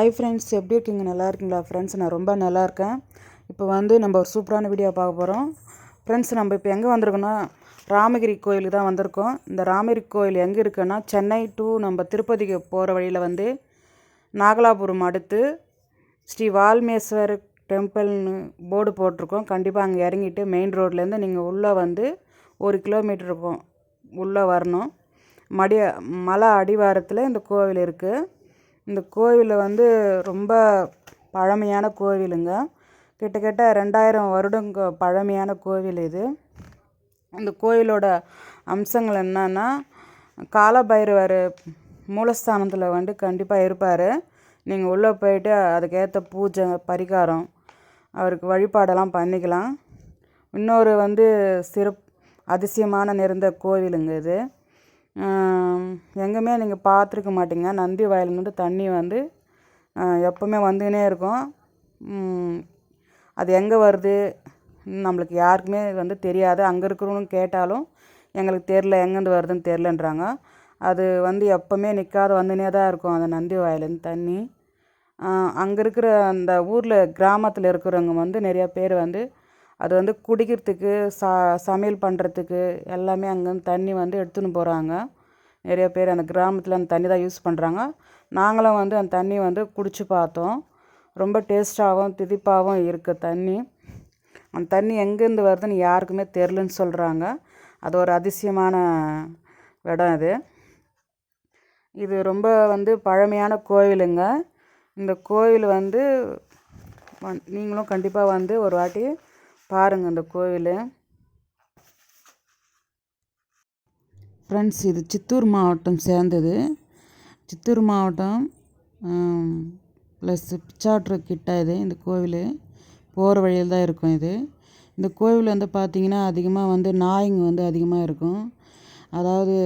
Hi friends எப்படி இருக்கீங்க? நல்லா இருக்கீங்களா? ஃப்ரெண்ட்ஸ் நான் ரொம்ப நல்லா இருக்கேன். இப்போ வந்து நம்ம ஒரு சூப்பரான வீடியோ பார்க்க போகிறோம் ஃப்ரெண்ட்ஸ் நம்ம இப்போ எங்கே வந்திருக்கோன்னா ராமகிரி கோயிலுக்கு தான் வந்திருக்கோம். இந்த ராமகிரி கோயில் எங்கே இருக்குன்னா சென்னை டு நம்ம திருப்பதிக்கு போகிற வழியில் வந்து நாகலாபுரம் அடுத்து ஸ்ரீ வால்மேஸ்வர் டெம்பிள்னு போர்டு போட்டிருக்கோம். கண்டிப்பாக அங்கே இறங்கிட்டு மெயின் ரோட்லேருந்து நீங்கள் உள்ளே வந்து ஒரு கிலோமீட்டர் இருக்கும். உள்ளே வரணும். மடிய மலை அடிவாரத்தில் இந்த கோவில் இருக்குது இந்த கோவில் வந்து ரொம்ப பழமையான கோவிலுங்க. கிட்டத்தட்ட ரெண்டாயிரம் வருடங்க பழமையான கோவில் இது. இந்த கோயிலோட அம்சங்கள் என்னன்னா காலபைரவர் மூலஸ்தானத்தில் வந்து கண்டிப்பாக இருப்பார். நீங்கள் உள்ளே போயிட்டு அதுக்கேற்ற பூஜை பரிகாரம் அவருக்கு வழிபாடெல்லாம் பண்ணிக்கலாம். இன்னொரு வந்து சிறப் அதிசயமான நிறைந்த கோவிலுங்க இது. எங்கேயுமே நீங்கள் பார்த்துருக்க மாட்டீங்க. நந்தி வயல்லேருந்து தண்ணி வந்து எப்போவுமே வந்துக்கினே இருக்கும். அது எங்கே வருது? நம்மளுக்கு யாருக்குமே வந்து தெரியாது. அங்கே இருக்கிறவங்க கேட்டாலும் எங்களுக்கு தெரில எங்கேருந்து வருதுன்னு தெரிலன்றாங்க அது வந்து எப்போவுமே நிற்காத வந்துனே தான் இருக்கும் அந்த நந்தி வாயிலேருந்து தண்ணி. அங்கே இருக்கிற அந்த ஊரில் கிராமத்தில் இருக்கிறவங்க வந்து நிறையா பேர் வந்து அது வந்து குடிக்கிறதுக்கு ச சமையல் பண்ணுறதுக்கு எல்லாமே அங்கேருந்து தண்ணி வந்து எடுத்துன்னு போகிறாங்க நிறைய பேர் அந்த கிராமத்தில் அந்த தண்ணி தான் யூஸ் பண்ணுறாங்க நாங்களும் வந்து அந்த தண்ணி வந்து குடித்து பார்த்தோம். ரொம்ப டேஸ்ட்டாகவும் திதிப்பாகவும் இருக்குது தண்ணி. அந்த தண்ணி எங்கேருந்து வருதுன்னு யாருக்குமே தெரிலன்னு சொல்கிறாங்க அது ஒரு அதிசயமான இடம் இது இது ரொம்ப வந்து பழமையான கோவிலுங்க. இந்த கோவில் வந்து நீங்களும் கண்டிப்பாக வந்து ஒரு வாட்டி பாருங்கள் இந்த கோவில். ஃப்ரெண்ட்ஸ் இது சித்தூர் மாவட்டம் சேர்ந்தது. சித்தூர் மாவட்டம் ப்ளஸ் பிச்சாட்ரு கிட்ட இது இந்த கோவில். போகிற வழியில் தான் இருக்கும் இது. இந்த கோவில் வந்து பார்த்திங்கன்னா அதிகமாக வந்து நாய்ங்க வந்து அதிகமாக இருக்கும். அதாவது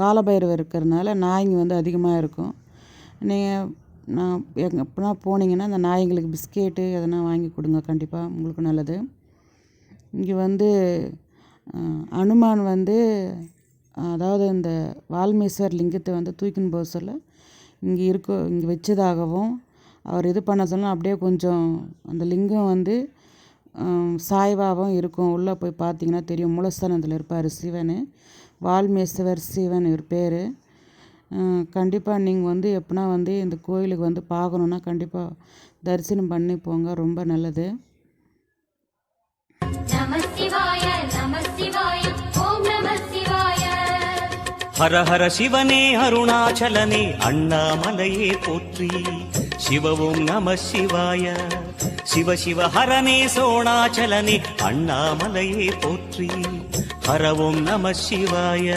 காலபைரவர் இருக்கிறதுனால நாய்ங்க வந்து அதிகமாக இருக்கும். நீங்கள் நான் எங்கே எப்படின்னா போனீங்கன்னா அந்த நாய்ங்களுக்கு பிஸ்கெட்டு எதனா வாங்கி கொடுங்க. கண்டிப்பாக உங்களுக்கு நல்லது. இங்கே வந்து அனுமான் வந்து அதாவது இந்த வால்மீஸ்வர் லிங்கத்தை வந்து தூக்கின்னு போக சொல்ல இங்கே இருக்க இங்கே வச்சதாகவும் அவர் இது பண்ண சொல்ல அப்படியே கொஞ்சம் அந்த லிங்கம் வந்து சாய்வாகவும் இருக்கும். உள்ளே போய் பார்த்தீங்கன்னா தெரியும். மூலஸ்தானத்தில் இருப்பார் சிவன். வால்மீஸ்வர் சிவன் இவர் பேர். கண்டிப்பாக நீங்கள் வந்து எப்படின்னா வந்து இந்த கோயிலுக்கு வந்து பார்க்கணுன்னா கண்டிப்பாக தரிசனம் பண்ணி போங்க. ரொம்ப நல்லது. ஹர ஹர சிவனே அருணாச்சலனே அண்ணாமலையே போற்றி. சிவவும் நம சிவாய. சிவ சிவ ஹரனே சோணாச்சலனே அண்ணாமலையே போற்றி. ஹரவும் நம சிவாய.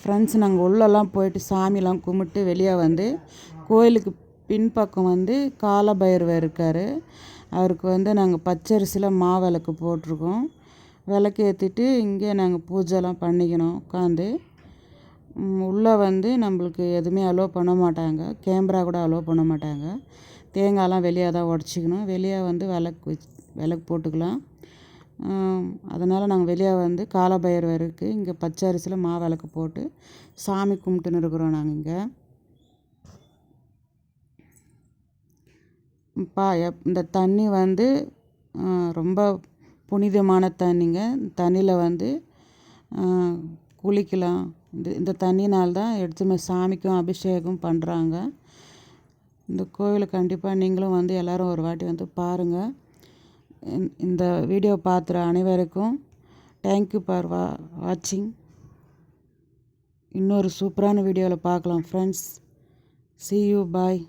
ஃப்ரெண்ட்ஸ் நாங்கள் உள்ளெல்லாம் போயிட்டு சாமிலாம் கும்பிட்டு வெளியே வந்து கோயிலுக்கு பின்பக்கம் வந்து காலபைரவர் இருக்கார். அவருக்கு வந்து நாங்கள் பச்சரிசியில் மா விளக்கு போட்டிருக்கோம். விளக்கு ஏற்றிட்டு இங்கே நாங்கள் பூஜைலாம் பண்ணிக்கணும் உட்காந்து உள்ளே வந்து நம்மளுக்கு எதுவுமே அலோவ் பண்ண மாட்டாங்க. கேமரா கூட அலோவ் பண்ண மாட்டாங்க. தேங்காயெலாம் வெளியே தான் உடச்சிக்கணும். வெளியே வந்து விளக்கு விளக்கு போட்டுக்கலாம். அதனால் நாங்கள் வெளியே வந்து காலபைரவருக்கு இங்கே பச்சை அரிசியில் மாவிளக்கு போட்டு சாமி கும்பிட்டுன்னு இருக்கிறோம் நாங்கள் இங்கே. பா இந்த தண்ணி வந்து ரொம்ப புனிதமான தண்ணிங்க. தண்ணியில் வந்து குளிக்கலாம். இந்த இந்த தண்ணினால் தான் எடுத்துமே சாமிக்கும் அபிஷேகம் பண்ணுறாங்க இந்த கோவிலை கண்டிப்பாக நீங்களும் வந்து எல்லோரும் ஒரு வாட்டி வந்து பாருங்கள் இந்த வீடியோ பார்க்குற அனைவருக்கும் தேங்க்யூ ஃபார் வா வாட்சிங் இன்னொரு சூப்பரான வீடியோவில் பார்க்கலாம் ஃப்ரெண்ட்ஸ் சி யூ பாய்